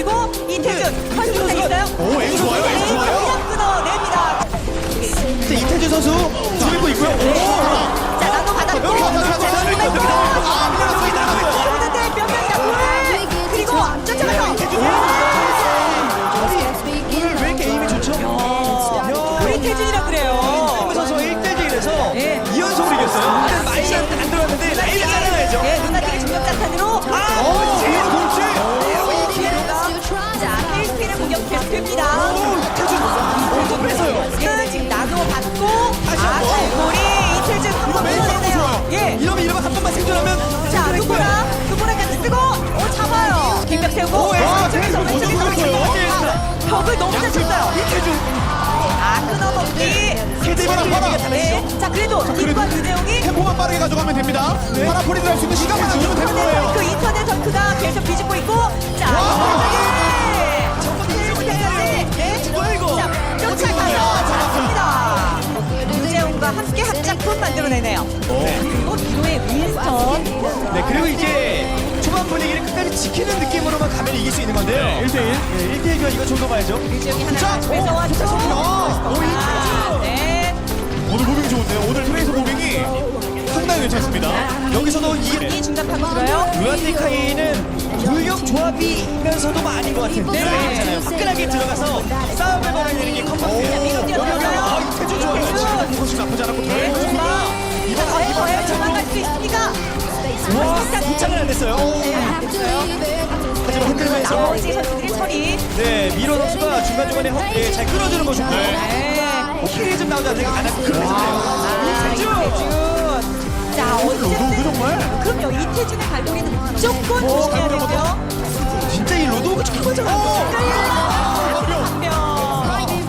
이태준 활동상 있어요? 오, 에이, 좋아요, 에이, 좋아요. 그냥 끊어냅니다. 자, 이태준 선수 줄이고 있고요. 오! 자, 나도 받았고. 가자. 자, 여기 가자. 아, 밀어서 됩니다. 또 뺏어요. 예, 지금 나도 받고. 다시 아, 한 번. 갈고리 이태준 이거 한번 좋아요. 끊어내네요. 예. 이러면 이러면 한 번만 생존하면 자, 누구나, 누구나까지 쓰고, 오, 잡아요. 김벽 세우고, 오, 예. 왼쪽에서 아, 왼쪽에서 못 왼쪽에서 잡았어요. 벽을 너무 잘 쳤어요. 이태준. 아, 끊어먹기. 세대만한 봐라. 네. 자, 그래도 김과 유대용이 템포만 빠르게 가져가면 됩니다. 파라폴리드 할수 있는 시간만 주면 되는 거예요. 그 인터넷 덩크가 계속 뒤집고 있고, 만들어내네요. 그리고 뒤로의 윈스턴. 네, 그리고 이제 초반 분위기를 끝까지 지키는 느낌으로만 가면 이길 수 있는 건데요. 1대1. 네, 1대1 교환 이거 좀더 봐야죠. 유재웅이 하나 자, 뺏어왔죠. 오, 오, 아, 네. 오늘 무빙 좋은데요. 오늘 트레이서 무빙이 상당히 괜찮습니다. 여기서도 이 이 중간 파고 들어요. 루안디카이는 물력 조합이면서도 아닌 것 같은 네. 그런 게 있잖아요. 화끈하게 들어가서 싸움을 벌여내는 게 컴퓨터예요. 미국 뛰어들어가요. 아, 이태준 좋아요. 이태준. 훨씬 나쁘지 않았고 네, 더 와, 도착을 안 했어요. 네, 됐어요. 하지만 흔들면서 나머지 선수들이 처리. 네, 미로 선수가 중간중간에 허, 네, 잘 끌어주는 거 좋고요. 네. 어, 킬이 좀 나오지 않으니까 안 하고 그런 아, 이태준. 자, 어쨌든 그럼요. 이태준의 발목에는 무조건 조심해야 되고요. 진짜 이 로드오가 좀 크잖아요. 한명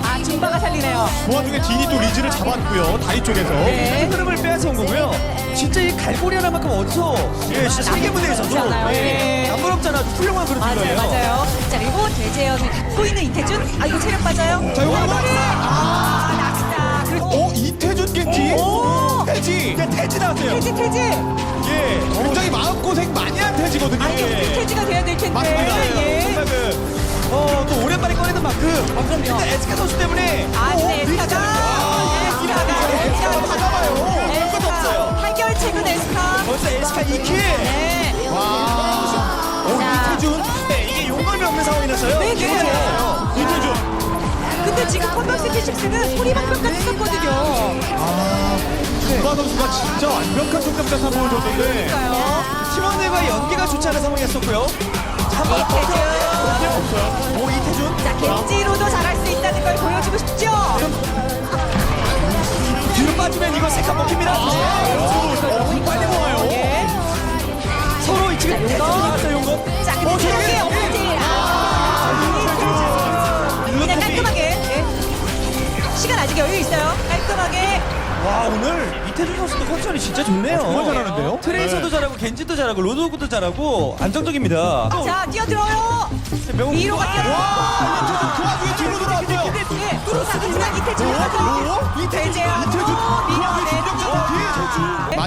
아, 중바가 살리네요. 그 와중에 딘이 또 리즈를 잡았고요. 다리 쪽에서. 네. 흐름을 빼앗아 온 거고요. 진짜 이 갈고리 하나만큼 어디서 예, 진짜 세계 무대에서도. 예, 네. 남부럽잖아 훌륭한 그런 맞아요, 딜러예요. 맞아요. 자, 그리고 대재현을 갖고 있는 이태준. 아, 이거 체력 빠져요. 자, 요거 한번. 아, 낙사. 그리고 오, 이태준 겐지. 오! 태지. 이제 태지 나왔어요. 태지, 태지. 예. 굉장히 마음고생 많이 한 태지거든요. 아니, 우리 태지가 돼야 될 텐데. 맞습니다. 예. 정말 그, 어, 또 오랜만에 꺼내는 만큼. 아, 그럼요. 일단 에스카 선수 때문에. 아, 오, 근데 리즈가 에스카가. 다 잡아요. 할 것도 없어요. 해결책은 에스카. 벌써 에스카 2킬. 네. 와. 오, 자. 이태준. 네, 이게 용감이 없는 상황이라서요. 네, 네. 이태준. 근데 지금 컴백스티식스는 소리방벽까지 썼거든요. 주가 선수가 진짜 완벽한 촉감자타 보여줬는데. 그러니까요. 팀원들과의 연계가 좋지 않은 상황이었었고요. 이태준. 오, 이태준. 자, 겐지로도 잘할 수 있다는 걸 보여주고 체력이 없지. 아, 이태준. 그냥 깔끔하게. 예. 시간 아직 여유 있어요. 깔끔하게. 와, 오늘 이태준 선수도 컨디션이 진짜 좋네요. 정말 잘하는데요? 트레이서도 네. 잘하고, 겐지도 잘하고, 로드오그도 잘하고, 안정적입니다. 자, 뛰어들어요. 명훈 위로가 뛰어들어요. 그 와중에 뒤로 돌아왔어요. 예, 이태준이 가서 이태재야. 이태준.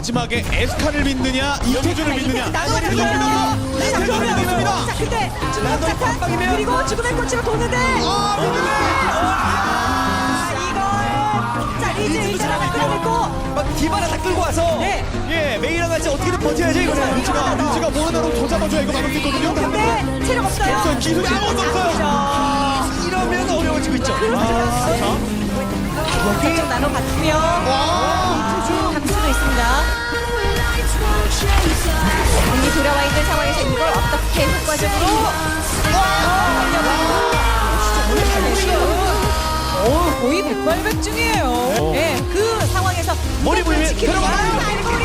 마지막에 에스카를 믿느냐, 이태준을 믿느냐. 이태준을 믿습니다. 자, 근데 자탄 그리고 죽음의 꽃으로 도는데. 아, 아, 이걸. 자, 리즈 일단 하나 끌어냈고. 막 디바라 다 끌고 와서, 네. 예, 메이랑 같이 어떻게든 버텨야죠, 이거는. 리즈가, 리즈가 뭐 하나로 더 잡아줘야 이거 막을 수 있거든요. 근데 체력 없어요. 없어요. 기술이 아무것도 없어요. 이러면 어려워지고 있죠. 여기 나눠 봤으며 강수도 있습니다. 거의 백발백 중이에요. 예, 그 상황에서 머리 보이면 지키는 들어가. 말머리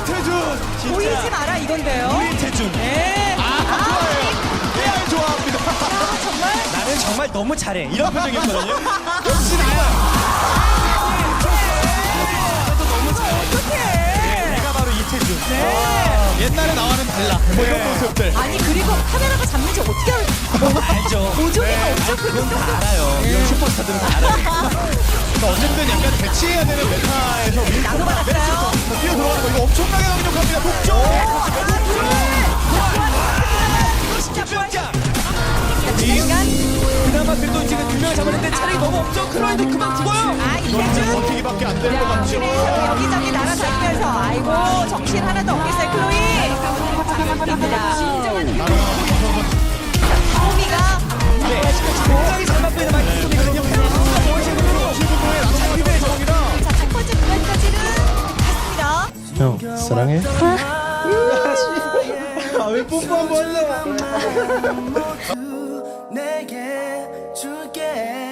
이태준. 보이지 마라 이건데요. 이태준. 예. 아, 좋아해요. 깨알 좋아합니다. 아, 정말 나는 정말 너무 잘해. 이런 표정이었거든요. 역시 나야. 옛날에 나와는 달라. 뭐 이런 모습들. 아니 그리고 카메라가 잡는지 어떻게 알 알죠. 보조개가 어쩜 그렇게 그건 다 알아요. 이런 슈퍼스타들은 다 알아요. 그러니까 어쨌든 약간 대치해야 되는 메타에서 윌 나도 받았어요. 뛰어 들어가는 거 이거 엄청나게 강력합니다. 북쪽. 진짜 부활. 없죠. 클로이도 그만 죽어요. 아 이거는 이대준. 버티기밖에 안 될 것 같죠. 여기저기 날아다니면서 아이고 정신 하나도 없겠어요 클로이. 입니다. 호미가 굉장히 잘 맞고 있는 마이크 소리거든요. 자, 첫 번째 구간까지는 갔습니다. 형 사랑해 아왜 뽀뽀 한번. 내게 줄게